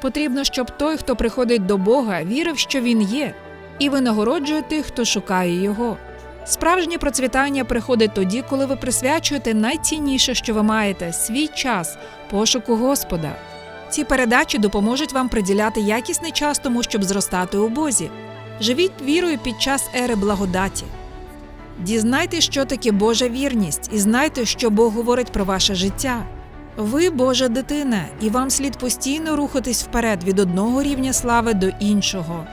Потрібно, щоб той, хто приходить до Бога, вірив, що він є, і винагороджує тих, хто шукає його. Справжнє процвітання приходить тоді, коли ви присвячуєте найцінніше, що ви маєте свій час пошуку Господа. Ці передачі допоможуть вам приділяти якісний час тому, щоб зростати у Бозі. Живіть вірою під час ери благодаті. Дізнайтесь, що таке Божа вірність, і знайте, що Бог говорить про ваше життя. Ви Божа дитина, і вам слід постійно рухатись вперед від одного рівня слави до іншого.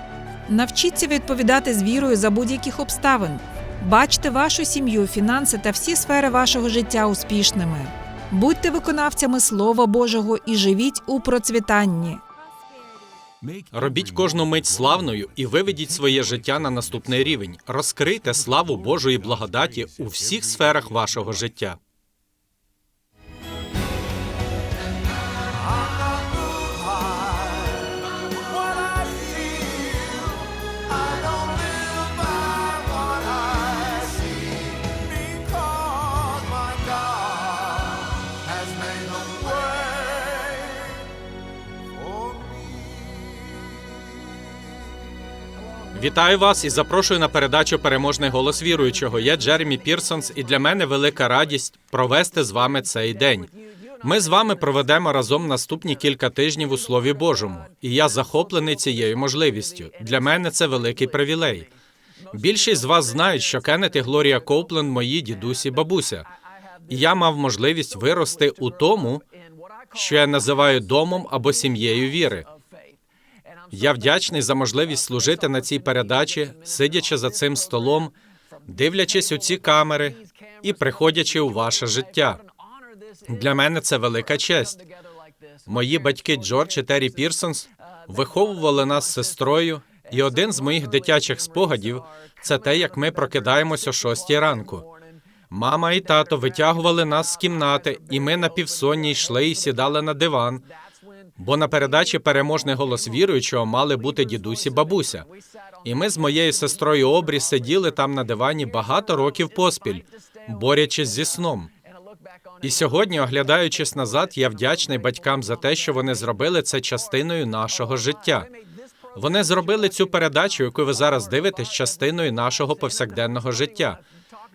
Навчіться відповідати з вірою за будь-яких обставин. Бачте вашу сім'ю, фінанси та всі сфери вашого життя успішними. Будьте виконавцями Слова Божого і живіть у процвітанні. Робіть кожну мить славною і виведіть своє життя на наступний рівень. Розкрийте славу Божої благодаті у всіх сферах вашого життя. Вітаю вас і запрошую на передачу Переможний голос віруючого. Я Джеремі Пірсонс, і для мене велика радість провести з вами цей день. Ми з вами проведемо разом наступні кілька тижнів у Слові Божому, і я захоплений цією можливістю. Для мене це великий привілей. Більшість з вас знають, що Кеннет і Глорія Коупленд мої дідусі бабуся. І я мав можливість вирости у тому, що я називаю домом або сім'єю віри. Я вдячний за можливість служити на цій передачі, сидячи за цим столом, дивлячись у ці камери і приходячи у ваше життя. Для мене це велика честь. Мої батьки Джордж і Террі Пірсонс виховували нас з сестрою, і один з моїх дитячих спогадів це те, як ми прокидаємося о шостій ранку. Мама і тато витягували нас з кімнати, і ми на півсонні йшли і сідали на диван. Бо на передачі переможний голос віруючого мали бути дідусь і бабуся. І ми з моєю сестрою Обрі сиділи там на дивані багато років поспіль, борючись зі сном. І сьогодні, оглядаючись назад, я вдячний батькам за те, що вони зробили це частиною нашого життя. Вони зробили цю передачу, яку ви зараз дивитесь, частиною нашого повсякденного життя.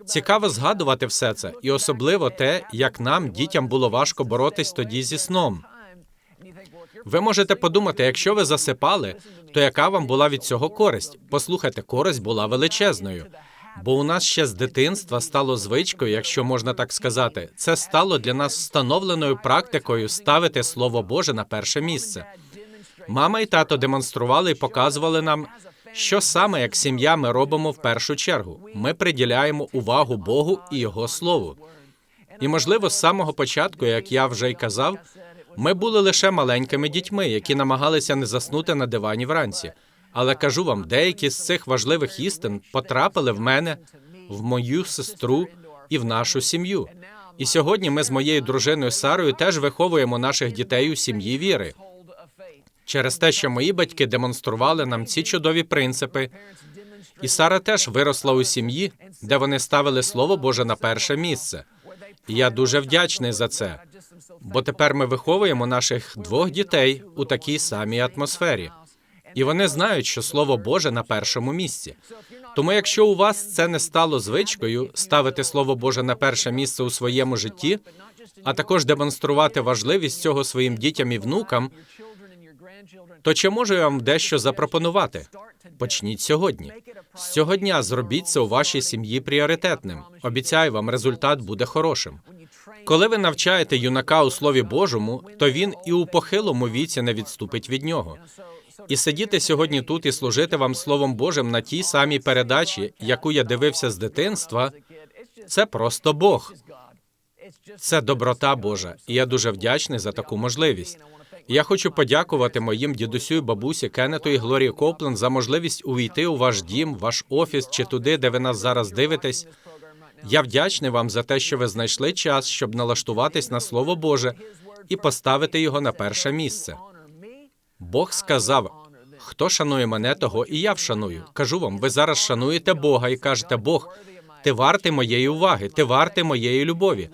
Цікаво згадувати все це, і особливо те, як нам, дітям, було важко боротись тоді зі сном. Ви можете подумати, якщо ви засипали, то яка вам була від цього користь? Послухайте, користь була величезною. Бо у нас ще з дитинства стало звичкою, якщо можна так сказати, це стало для нас встановленою практикою ставити Слово Боже на перше місце. Мама і тато демонстрували і показували нам, що саме як сім'я ми робимо в першу чергу. Ми приділяємо увагу Богу і Його Слову. І, можливо, з самого початку, як я вже й казав, ми були лише маленькими дітьми, які намагалися не заснути на дивані вранці. Але кажу вам, деякі з цих важливих істин потрапили в мене, в мою сестру і в нашу сім'ю. І сьогодні ми з моєю дружиною Сарою теж виховуємо наших дітей у сім'ї віри. Через те, що мої батьки демонстрували нам ці чудові принципи, і Сара теж виросла у сім'ї, де вони ставили Слово Боже на перше місце. Я дуже вдячний за це. Бо тепер ми виховуємо наших двох дітей у такій самій атмосфері. І вони знають, що Слово Боже на першому місці. Тому, якщо у вас це не стало звичкою ставити Слово Боже на перше місце у своєму житті, а також демонструвати важливість цього своїм дітям і внукам, то чи можу я вам дещо запропонувати? Почніть сьогодні. З цього дня зробіть це у вашій сім'ї пріоритетним. Обіцяю вам, результат буде хорошим. Коли ви навчаєте юнака у Слові Божому, то він і у похилому віці не відступить від нього. І сидіти сьогодні тут і служити вам Словом Божим на тій самій передачі, яку я дивився з дитинства, це просто Бог. Це доброта Божа, і я дуже вдячний за таку можливість. Я хочу подякувати моїм дідусю і бабусі Кеннету і Глорії Копленд за можливість увійти у ваш дім, ваш офіс чи туди, де ви нас зараз дивитесь. Я вдячний вам за те, що ви знайшли час, щоб налаштуватись на Слово Боже і поставити його на перше місце. Бог сказав: хто шанує мене, того і я вшаную. Кажу вам, ви зараз шануєте Бога і кажете, Бог, ти вартий моєї уваги, ти вартий моєї любові.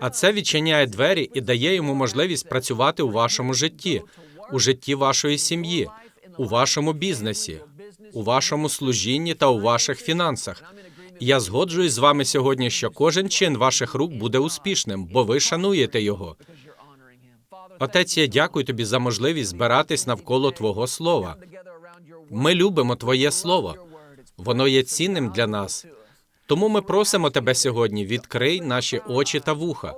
А це відчиняє двері і дає йому можливість працювати у вашому житті, у житті вашої сім'ї, у вашому бізнесі, у вашому служінні та у ваших фінансах. Я згоджуюсь з вами сьогодні, що кожен чин ваших рук буде успішним, бо ви шануєте його. Отець, я дякую тобі за можливість збиратись навколо Твого слова. Ми любимо Твоє Слово. Воно є цінним для нас. Тому ми просимо тебе сьогодні: відкрий наші очі та вуха.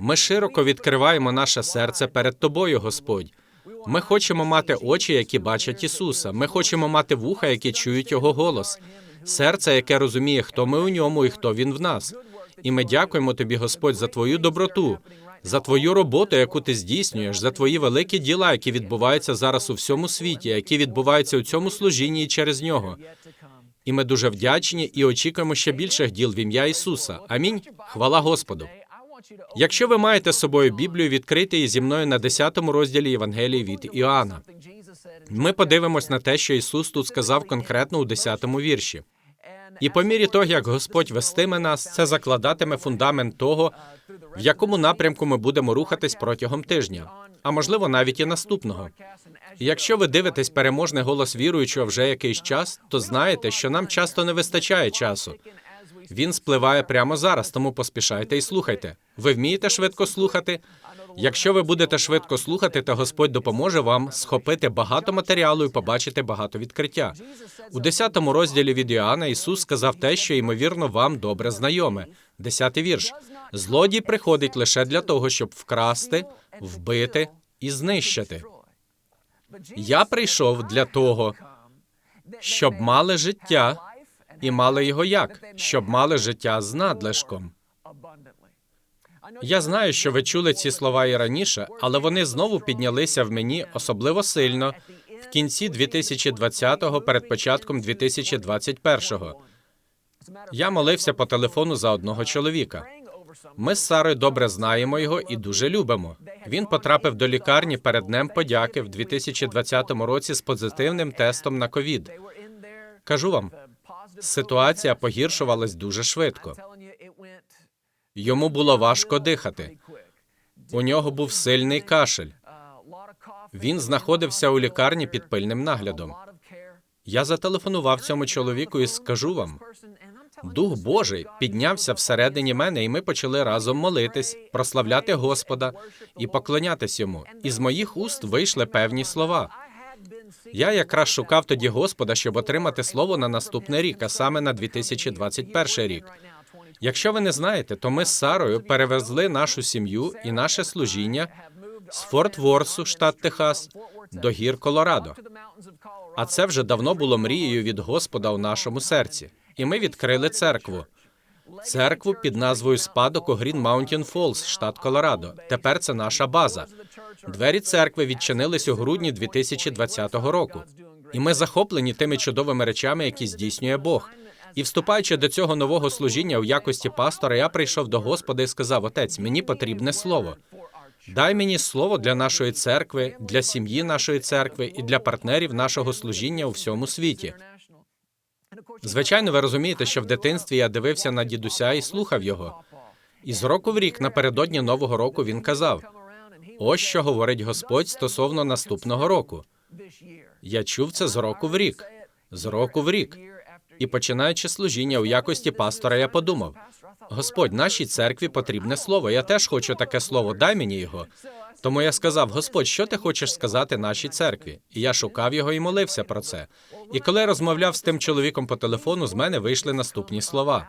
Ми широко відкриваємо наше серце перед тобою, Господь. Ми хочемо мати очі, які бачать Ісуса. Ми хочемо мати вуха, які чують Його голос, серце, яке розуміє, хто ми у ньому і хто він в нас. І ми дякуємо тобі, Господь, за твою доброту, за твою роботу, яку ти здійснюєш, за твої великі діла, які відбуваються зараз у всьому світі, які відбуваються у цьому служінні і через нього. І ми дуже вдячні і очікуємо ще більших діл в ім'я Ісуса. Амінь. Хвала Господу. Якщо ви маєте з собою Біблію, відкрийте її зі мною на 10 розділі Євангелії від Іоанна. Ми подивимось на те, що Ісус тут сказав конкретно у 10 вірші. І по мірі того, як Господь вестиме нас, це закладатиме фундамент того, в якому напрямку ми будемо рухатись протягом тижня, а можливо навіть і наступного. Якщо ви дивитесь переможний голос віруючого вже якийсь час, то знаєте, що нам часто не вистачає часу. Він спливає прямо зараз, тому поспішайте і слухайте. Ви вмієте швидко слухати? Якщо ви будете швидко слухати, то Господь допоможе вам схопити багато матеріалу і побачити багато відкриття. У 10 розділі від Іоанна Ісус сказав те, що ймовірно вам добре знайоме. Десятий вірш. Злодій приходить лише для того, щоб вкрасти, вбити і знищити. Я прийшов для того, щоб мали життя і мали його як? Щоб мали життя з надлишком. Я знаю, що ви чули ці слова і раніше, але вони знову піднялися в мені особливо сильно в кінці 2020-го, перед початком 2021-го. Я молився по телефону за одного чоловіка. Ми з Сарою добре знаємо його і дуже любимо. Він потрапив до лікарні перед днем подяки в 2020 році з позитивним тестом на ковід. Кажу вам, ситуація погіршувалась дуже швидко. Йому було важко дихати. У нього був сильний кашель. Він знаходився у лікарні під пильним наглядом. Я зателефонував цьому чоловіку і скажу вам: Дух Божий піднявся всередині мене, і ми почали разом молитись, прославляти Господа і поклонятись йому. І з моїх уст вийшли певні слова. Я якраз шукав тоді Господа, щоб отримати слово на наступний рік, а саме на 2021 рік. Якщо ви не знаєте, то ми з Сарою перевезли нашу сім'ю і наше служіння з Форт Ворсу, штат Техас, до гір Колорадо. А це вже давно було мрією від Господа у нашому серці. І ми відкрили церкву. Церкву під назвою Спадок у Грін Маунтін Фолс, штат Колорадо. Тепер це наша база. Двері церкви відчинились у грудні 2020 року. І ми захоплені тими чудовими речами, які здійснює Бог. І вступаючи до цього нового служіння у якості пастора, я прийшов до Господа і сказав: Отець, мені потрібне слово. Дай мені слово для нашої церкви, для сім'ї нашої церкви і для партнерів нашого служіння у всьому світі. Звичайно, ви розумієте, що в дитинстві я дивився на дідуся і слухав його. І з року в рік напередодні нового року він казав: ось що говорить Господь стосовно наступного року. Я чув це з року в рік, з року в рік. І починаючи служіння у якості пастора, я подумав: Господь, нашій церкві потрібне слово. Я теж хочу таке слово. Дай мені його. Тому я сказав: Господь, що ти хочеш сказати нашій церкві? І я шукав його і молився про це. І коли я розмовляв з тим чоловіком по телефону, з мене вийшли наступні слова: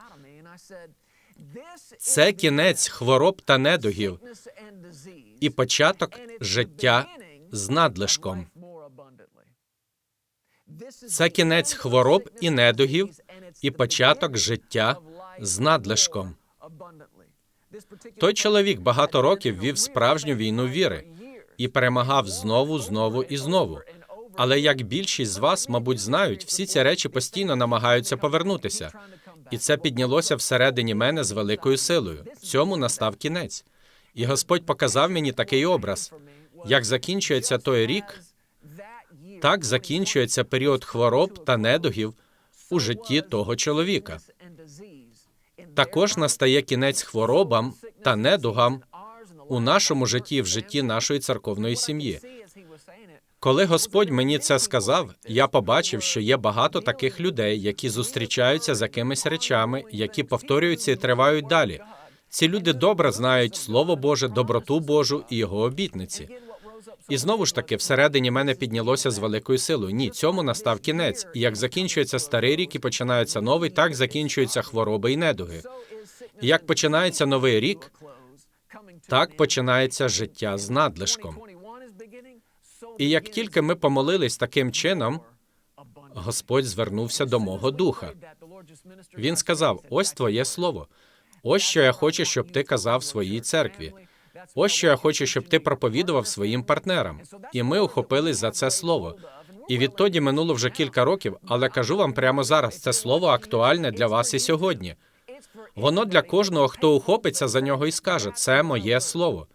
це кінець хвороб та недугів і початок життя з надлишком. Це кінець хвороб і недугів і початок життя з надлишком. Той чоловік багато років вів справжню війну віри і перемагав знову, знову і знову. Але як більшість з вас, мабуть, знають, всі ці речі постійно намагаються повернутися, і це піднялося всередині мене з великою силою. Цьому настав кінець. І Господь показав мені такий образ: як закінчується той рік, так закінчується період хвороб та недугів у житті того чоловіка. Також настає кінець хворобам та недугам у нашому житті, в житті нашої церковної сім'ї. Коли Господь мені це сказав, я побачив, що є багато таких людей, які зустрічаються з якимись речами, які повторюються і тривають далі. Ці люди добре знають Слово Боже, доброту Божу і його обітниці. І знову ж таки, всередині мене піднялося з великою силою. Ні, цьому настав кінець. І як закінчується старий рік і починається новий, так закінчуються хвороби і недуги. І як починається новий рік, так починається життя з надлишком. І як тільки ми помолились таким чином, Господь звернувся до мого духа. Він сказав: Ось твоє слово. Ось що я хочу, щоб ти казав своїй церкві. Ось що я хочу, щоб ти проповідував своїм партнерам. І ми ухопились за це слово. І відтоді минуло вже кілька років, але кажу вам прямо зараз: це слово актуальне для вас і сьогодні. Воно для кожного, хто ухопиться за нього і скаже: це моє слово.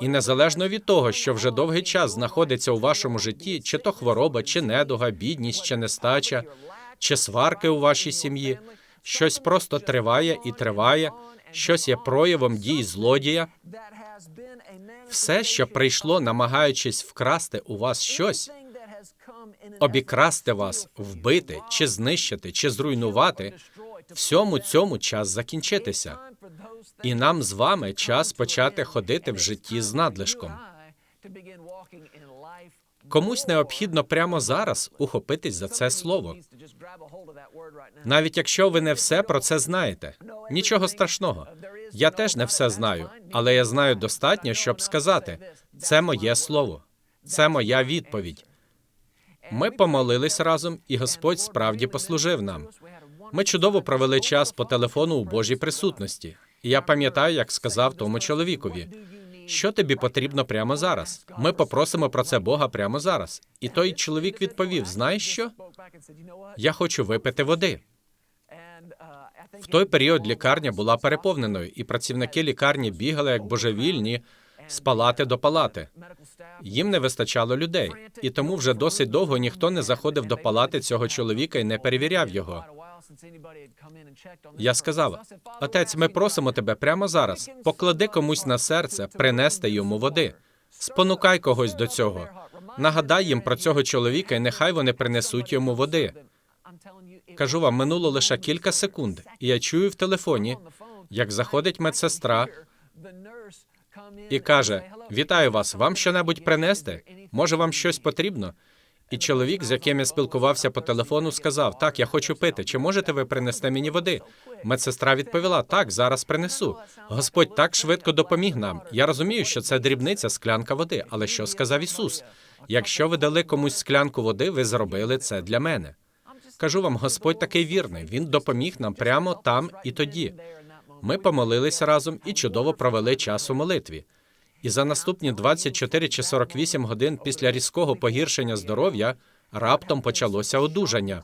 І незалежно від того, що вже довгий час знаходиться у вашому житті, чи то хвороба, чи недуга, бідність, чи нестача, чи сварки у вашій сім'ї, щось просто триває і триває, щось є проявом дій злодія. Все, що прийшло, намагаючись вкрасти у вас щось, обікрасти вас, вбити, чи знищити, чи зруйнувати, всьому цьому час закінчитися. І нам з вами час почати ходити в житті з надлишком. Комусь необхідно прямо зараз ухопитись за це слово. Навіть якщо ви не все про це знаєте, нічого страшного. Я теж не все знаю, але я знаю достатньо, щоб сказати: це моє слово, це моя відповідь. Ми помолились разом, і Господь справді послужив нам. Ми чудово провели час по телефону у Божій присутності. І я пам'ятаю, як сказав тому чоловікові, що тобі потрібно прямо зараз. Ми попросимо про це Бога прямо зараз. І той чоловік відповів: Знаєш що? Я хочу випити води. В той період лікарня була переповненою, і працівники лікарні бігали як божевільні з палати до палати. Їм не вистачало людей, і тому вже досить довго ніхто не заходив до палати цього чоловіка і не перевіряв його. Я сказав: Отець, ми просимо тебе прямо зараз. Поклади комусь на серце, принести йому води. Спонукай когось до цього. Нагадай їм про цього чоловіка, і нехай вони принесуть йому води. Кажу вам, минуло лише кілька секунд, і я чую в телефоні, як заходить медсестра і каже: Вітаю вас, вам щонебудь принести? Може, вам щось потрібно? І чоловік, з яким я спілкувався по телефону, сказав: Так, я хочу пити. Чи можете ви принести мені води? Медсестра відповіла: Так, зараз принесу. Господь так швидко допоміг нам. Я розумію, що це дрібниця склянка води. Але що сказав Ісус? Якщо ви дали комусь склянку води, ви зробили це для мене. Кажу вам, Господь такий вірний. Він допоміг нам прямо там і тоді. Ми помолились разом і чудово провели час у молитві. І за наступні 24 чи 48 годин після різкого погіршення здоров'я раптом почалося одужання.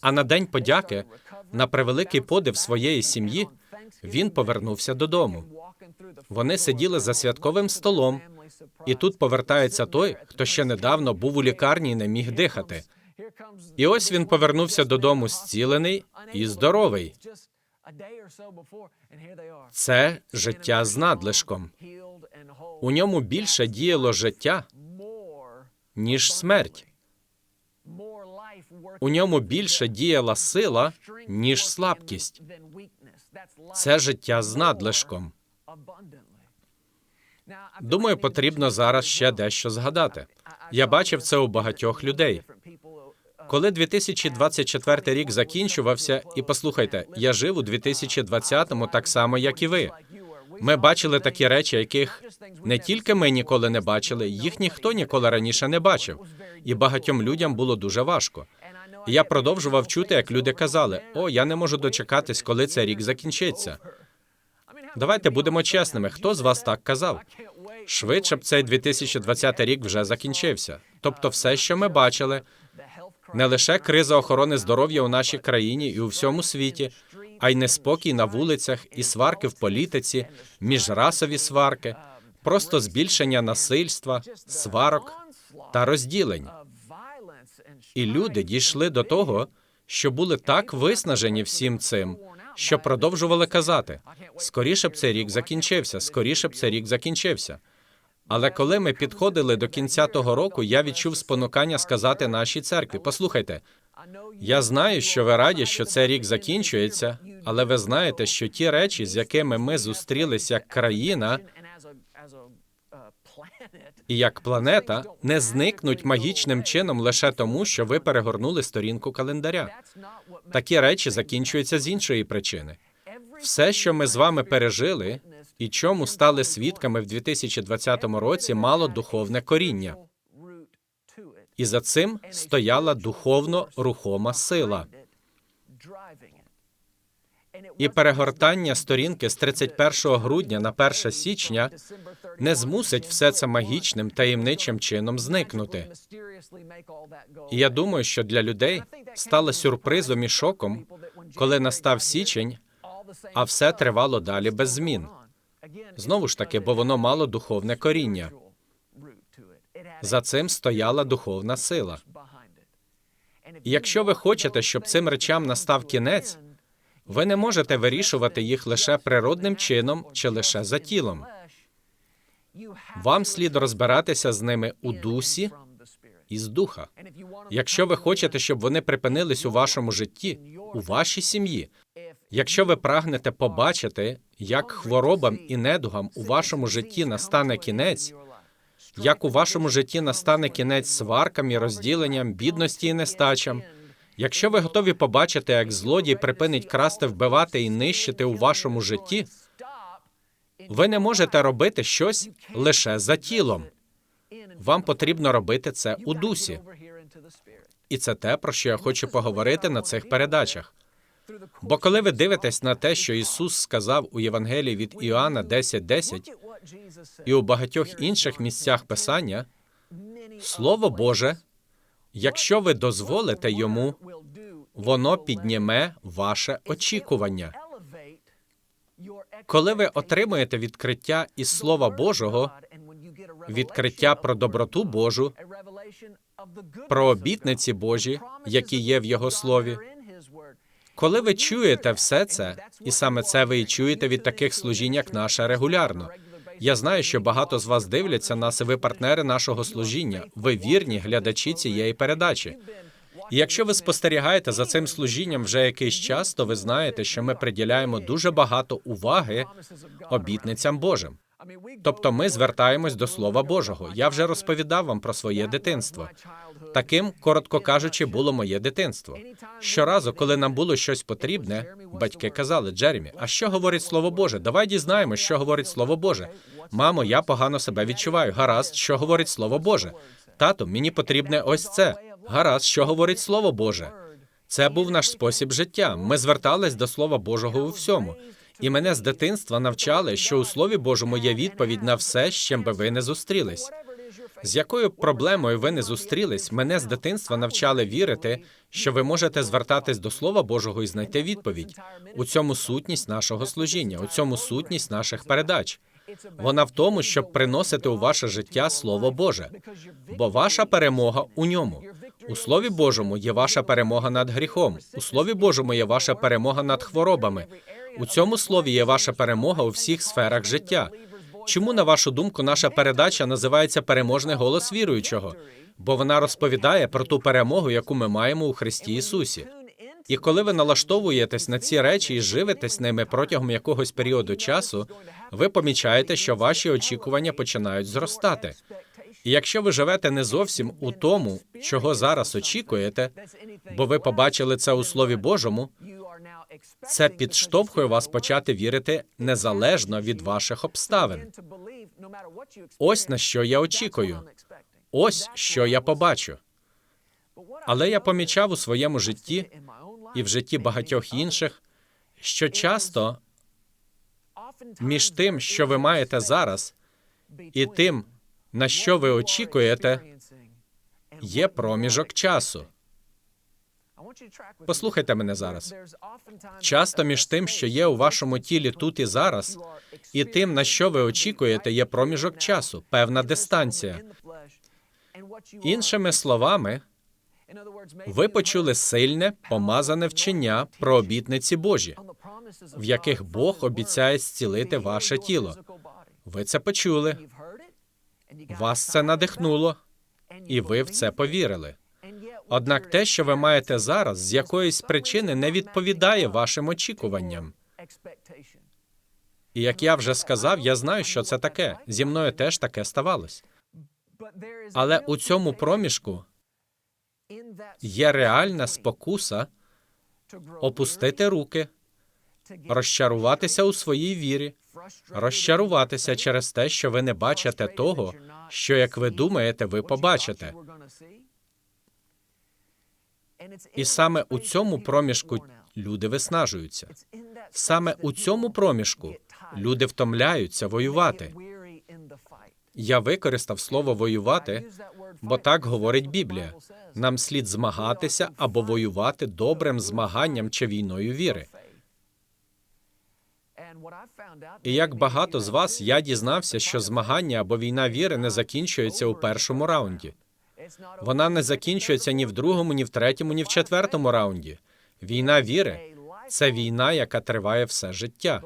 А на день подяки, на превеликий подив своєї сім'ї, він повернувся додому. Вони сиділи за святковим столом, і тут повертається той, хто ще недавно був у лікарні і не міг дихати. І ось він повернувся додому зцілений і здоровий. Це життя з надлишком. У ньому більше діяло життя, ніж смерть. У ньому більше діяла сила, ніж слабкість. Це життя з надлишком. Думаю, потрібно зараз ще дещо згадати. Я бачив це у багатьох людей. Коли 2024 рік закінчувався, і послухайте, я жив у 2020-му так само, як і ви. Ми бачили такі речі, яких не тільки ми ніколи не бачили, їх ніхто ніколи раніше не бачив, і багатьом людям було дуже важко. І я продовжував чути, як люди казали: О, я не можу дочекатись, коли цей рік закінчиться. Давайте будемо чесними. Хто з вас так казав? Швидше б цей 2020 рік вже закінчився. Тобто, все, що ми бачили, не лише криза охорони здоров'я у нашій країні і у всьому світі, а й неспокій на вулицях і сварки в політиці, міжрасові сварки, просто збільшення насильства, сварок та розділень. І люди дійшли до того, що були так виснажені всім цим, що продовжували казати: скоріше б цей рік закінчився, скоріше б цей рік закінчився. Але коли ми підходили до кінця того року, я відчув спонукання сказати нашій церкві: послухайте, я знаю, що ви раді, що цей рік закінчується, але ви знаєте, що ті речі, з якими ми зустрілись як країна і як планета, не зникнуть магічним чином лише тому, що ви перегорнули сторінку календаря. Такі речі закінчуються з іншої причини. Все, що ми з вами пережили, і чому стали свідками в 2020 році, мало духовне коріння. І за цим стояла духовно рухома сила. І перегортання сторінки з 31 грудня на 1 січня не змусить все це магічним таємничим чином зникнути. І я думаю, що для людей стало сюрпризом і шоком, коли настав січень, а все тривало далі без змін. Знову ж таки, бо воно мало духовне коріння. За цим стояла духовна сила. І якщо ви хочете, щоб цим речам настав кінець, ви не можете вирішувати їх лише природним чином чи лише за тілом. Вам слід розбиратися з ними у дусі і з духа. Якщо ви хочете, щоб вони припинились у вашому житті, у вашій сім'ї, якщо ви прагнете побачити, як хворобам і недугам у вашому житті настане кінець, як у вашому житті настане кінець сваркам і розділенням, бідності і нестачам. Якщо ви готові побачити, як злодій припинить красти, вбивати і нищити у вашому житті, ви не можете робити щось лише за тілом. Вам потрібно робити це у дусі. І це те, про що я хочу поговорити на цих передачах. Бо коли ви дивитесь на те, що Ісус сказав у Євангелії від Іоанна 10.10 і у багатьох інших місцях Писання, Слово Боже, якщо ви дозволите йому, воно підніме ваше очікування. Коли ви отримуєте відкриття із Слова Божого, відкриття про доброту Божу, про обітниці Божі, які є в Його слові, коли ви чуєте все це, і саме це ви і чуєте від таких служінь, як наше регулярно. Я знаю, що багато з вас дивляться нас, і ви партнери нашого служіння. Ви вірні глядачі цієї передачі. І якщо ви спостерігаєте за цим служінням вже якийсь час, то ви знаєте, що ми приділяємо дуже багато уваги обітницям Божим. Тобто ми звертаємось до Слова Божого. Я вже розповідав вам про своє дитинство. Таким, коротко кажучи, було моє дитинство. Щоразу, коли нам було щось потрібне, батьки казали Джеремі, а що говорить Слово Боже? Давай дізнаємось, що говорить Слово Боже. Мамо, я погано себе відчуваю. Гаразд, що говорить Слово Боже. Тату, мені потрібне ось це. Гаразд, що говорить Слово Боже. Це був наш спосіб життя. Ми звертались до Слова Божого у всьому. І мене з дитинства навчали, що у Слові Божому є відповідь на все, з чим би ви не зустрілись. З якою проблемою ви не зустрілись, мене з дитинства навчали вірити, що ви можете звертатись до Слова Божого і знайти відповідь. У цьому сутність нашого служіння, у цьому сутність наших передач. Вона в тому, щоб приносити у ваше життя Слово Боже, бо ваша перемога у ньому. У Слові Божому є ваша перемога над гріхом. У Слові Божому є ваша перемога над хворобами. У цьому слові є ваша перемога у всіх сферах життя. Чому, на вашу думку, наша передача називається Переможний голос віруючого? Бо вона розповідає про ту перемогу, яку ми маємо у Христі Ісусі. І коли ви налаштовуєтесь на ці речі і живетесь ними протягом якогось періоду часу, ви помічаєте, що ваші очікування починають зростати. І якщо ви живете не зовсім у тому, чого зараз очікуєте, бо ви побачили це у Слові Божому, це підштовхує вас почати вірити незалежно від ваших обставин. Ось на що я очікую. Ось що я побачу. Але я помічав у своєму житті і в житті багатьох інших, що часто між тим, що ви маєте зараз, і тим, на що ви очікуєте, є проміжок часу. Послухайте мене зараз. Часто між тим, що є у вашому тілі тут і зараз, і тим, на що ви очікуєте, є проміжок часу, певна дистанція. Іншими словами, ви почули сильне, помазане вчення про обітниці Божі, в яких Бог обіцяє зцілити ваше тіло. Ви це почули, Вас це надихнуло, і ви в це повірили. Однак те, що ви маєте зараз, з якоїсь причини не відповідає вашим очікуванням. І як я вже сказав, я знаю, що це таке. Зі мною теж таке ставалось. Але у цьому проміжку є реальна спокуса опустити руки, розчаруватися у своїй вірі, розчаруватися через те, що ви не бачите того, що, як ви думаєте, ви побачите. І саме у цьому проміжку люди виснажуються. Саме у цьому проміжку люди втомляються воювати. Я використав слово воювати, бо так говорить Біблія. Нам слід змагатися або воювати добрим змаганням чи війною віри. І як багато з вас я дізнався, що змагання або війна віри не закінчується у першому раунді. Вона не закінчується ні в другому, ні в третьому, ні в четвертому раунді. Війна віри це війна, яка триває все життя.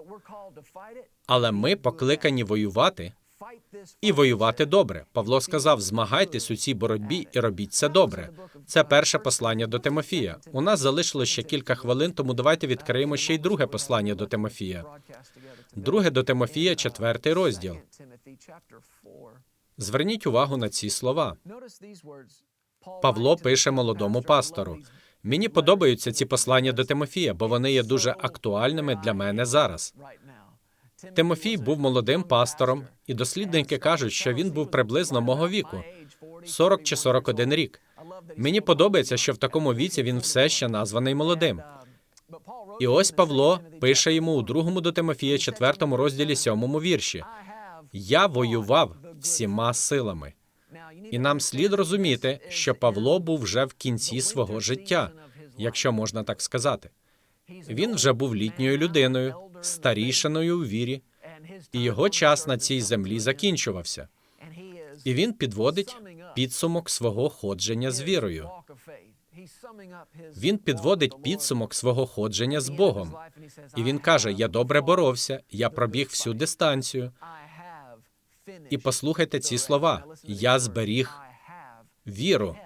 Але ми покликані воювати і воювати добре. Pавло сказав: змагайтесь у цій боротьбі і робіть це добре. Це перше послання до Тимофія. У нас залишилось ще кілька хвилин, тому давайте відкриємо ще й друге послання до Тимофія. Друге до Тимофія, четвертий розділ. Зверніть увагу на ці слова. Павло пише молодому пастору. Мені подобаються ці послання до Тимофія, бо вони є дуже актуальними для мене зараз. Тимофій був молодим пастором, і дослідники кажуть, що він був приблизно мого віку 40 чи 41 рік. Мені подобається, що в такому віці він все ще названий молодим. І ось Павло пише йому у другому до Тимофія, четвертому розділі сьомому вірші: Я воював всіма силами. І нам слід розуміти, що Павло був вже в кінці свого життя, якщо можна так сказати. Він вже був літньою людиною, старішиною у вірі, і його час на цій землі закінчувався. І він підводить підсумок свого ходження з вірою. Він підводить підсумок свого ходження з Богом. І він каже: Я добре боровся, я пробіг всю дистанцію. І послухайте ці слова: я зберіг віру.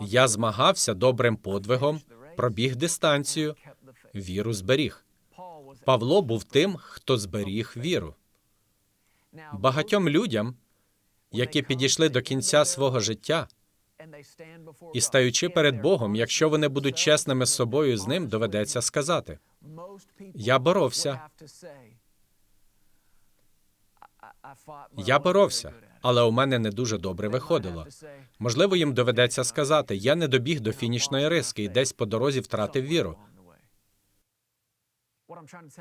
Я змагався добрим подвигом, пробіг дистанцію, віру зберіг. Павло був тим, хто зберіг віру. Багатьом людям, які підійшли до кінця свого життя, і стаючи перед Богом, якщо вони будуть чесними з собою з ним, доведеться сказати: Я боровся. Я боровся, але у мене не дуже добре виходило. Можливо, їм доведеться сказати: я не добіг до фінішної риски і десь по дорозі втратив віру.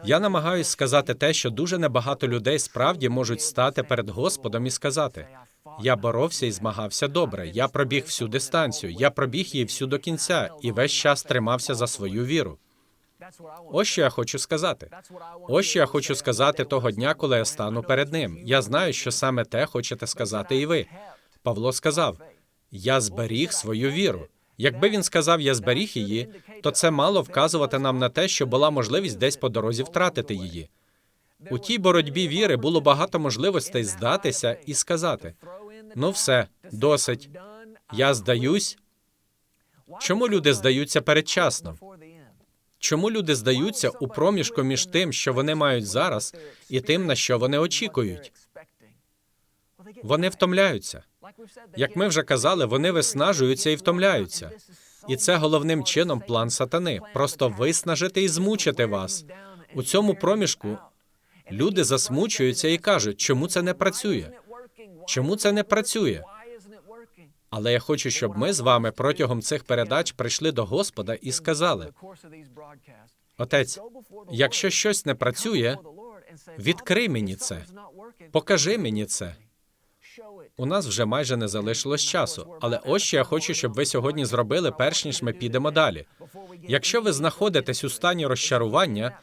Я намагаюсь сказати те, що дуже небагато людей справді можуть стати перед Господом і сказати: Я боровся і змагався добре. Я пробіг всю дистанцію, я пробіг її всю до кінця і весь час тримався за свою віру. Ось що я хочу сказати. Ось що я хочу сказати того дня, коли я стану перед ним. Я знаю, що саме те хочете сказати і ви. Павло сказав: Я зберіг свою віру. Якби він сказав, я зберіг її, то це мало вказувати нам на те, що була можливість десь по дорозі втратити її. У тій боротьбі віри було багато можливостей здатися і сказати: ну, все, досить. Я здаюсь. Чому люди здаються передчасно? Чому люди здаються у проміжку між тим, що вони мають зараз, і тим, на що вони очікують? Вони втомляються. Як ми вже казали, вони виснажуються і втомляються. І це головним чином план сатани просто виснажити і змучити вас. У цьому проміжку люди засмучуються і кажуть, чому це не працює? Чому це не працює? Але я хочу, щоб ми з вами протягом цих передач прийшли до Господа і сказали: Отець, якщо щось не працює, відкрий мені це, покажи мені це. У нас вже майже не залишилось часу, але ось що я хочу, щоб ви сьогодні зробили, перш ніж ми підемо далі. Якщо ви знаходитесь у стані розчарування,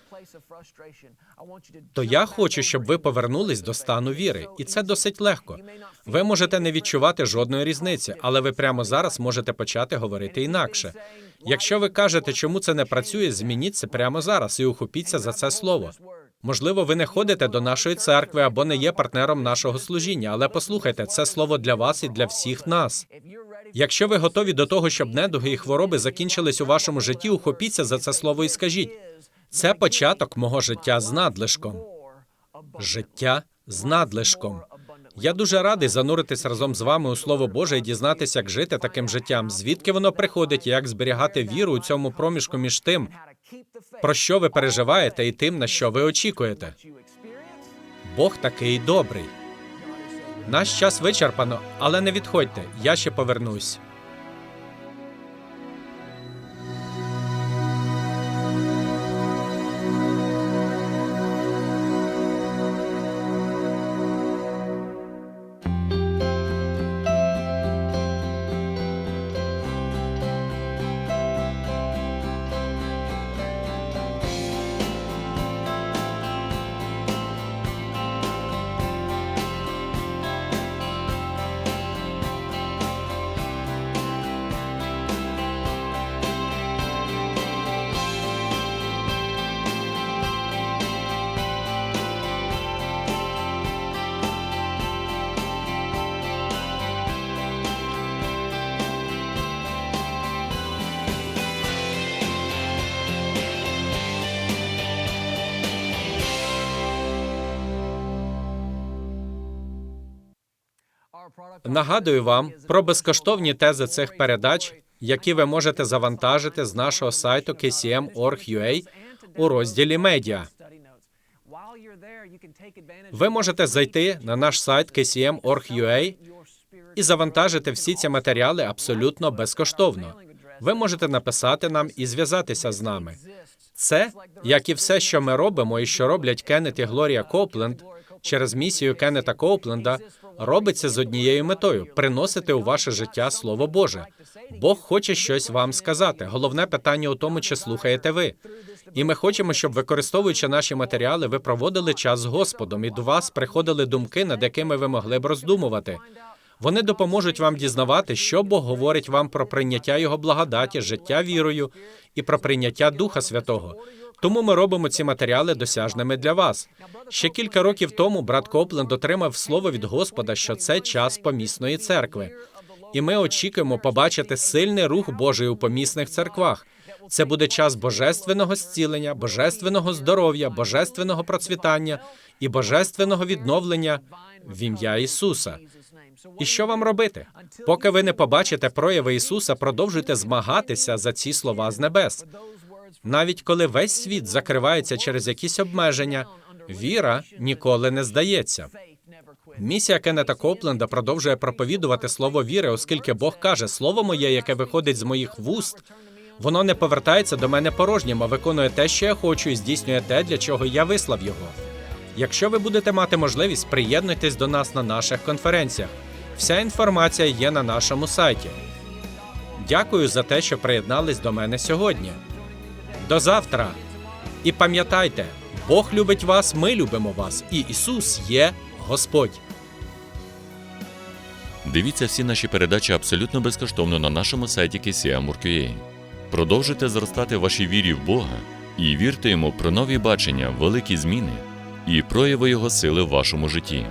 то я хочу, щоб ви повернулись до стану віри, і це досить легко. Ви можете не відчувати жодної різниці, але ви прямо зараз можете почати говорити інакше. Якщо ви кажете, чому це не працює, змініть це прямо зараз і ухопіться за це слово. Можливо, ви не ходите до нашої церкви або не є партнером нашого служіння, але послухайте, це слово для вас і для всіх нас. Якщо ви готові до того, щоб недуги і хвороби закінчились у вашому житті, ухопіться за це слово і скажіть: це початок мого життя з надлишком. Життя з надлишком. Я дуже радий зануритись разом з вами у Слово Боже і дізнатися, як жити таким життям, звідки воно приходить, і як зберігати віру у цьому проміжку між тим, про що ви переживаєте, і тим, на що ви очікуєте. Бог такий добрий. Наш час вичерпано, але не відходьте. Я ще повернусь. Нагадую вам про безкоштовні тези цих передач, які ви можете завантажити з нашого сайту kcm.org.ua у розділі медіа. Ви можете зайти на наш сайт kcm.org.ua і завантажити всі ці матеріали абсолютно безкоштовно. Ви можете написати нам і зв'язатися з нами. Це, як і все, що ми робимо, і що роблять Кеннет і Глорія Копленд через місію Кеннета Копленда, робиться з однією метою приносити у ваше життя Слово Боже. Бог хоче щось вам сказати. Головне питання у тому, чи слухаєте ви. І ми хочемо, щоб використовуючи наші матеріали, ви проводили час з Господом, і до вас приходили думки, над якими ви могли б роздумувати. Вони допоможуть вам дізнавати, що Бог говорить вам про прийняття Його благодаті, життя вірою і про прийняття Духа Святого. Тому ми робимо ці матеріали досяжними для вас. Ще кілька років тому брат Копленд отримав слово від Господа, що це час помісної церкви. І ми очікуємо побачити сильний рух Божий у помісних церквах. Це буде час божественного зцілення, божественного здоров'я, божественного процвітання і божественного відновлення в ім'я Ісуса. І що вам робити? Поки ви не побачите прояви Ісуса, продовжуйте змагатися за ці слова з небес. Навіть коли весь світ закривається через якісь обмеження, віра ніколи не здається. Місія Кеннета Копленда продовжує проповідувати слово віри, оскільки Бог каже: Слово моє, яке виходить з моїх вуст, воно не повертається до мене порожнім, а виконує те, що я хочу, і здійснює те, для чого я вислав його. Якщо ви будете мати можливість, приєднуйтесь до нас на наших конференціях. Вся інформація є на нашому сайті. Дякую за те, що приєднались до мене сьогодні. До завтра. І пам'ятайте, Бог любить вас, ми любимо вас, і Ісус є Господь. Дивіться всі наші передачі абсолютно безкоштовно на нашому сайті KCM.org.ua. Продовжуйте зростати в вашій вірі в Бога і вірте йому про нові бачення, великі зміни і прояви Його сили в вашому житті.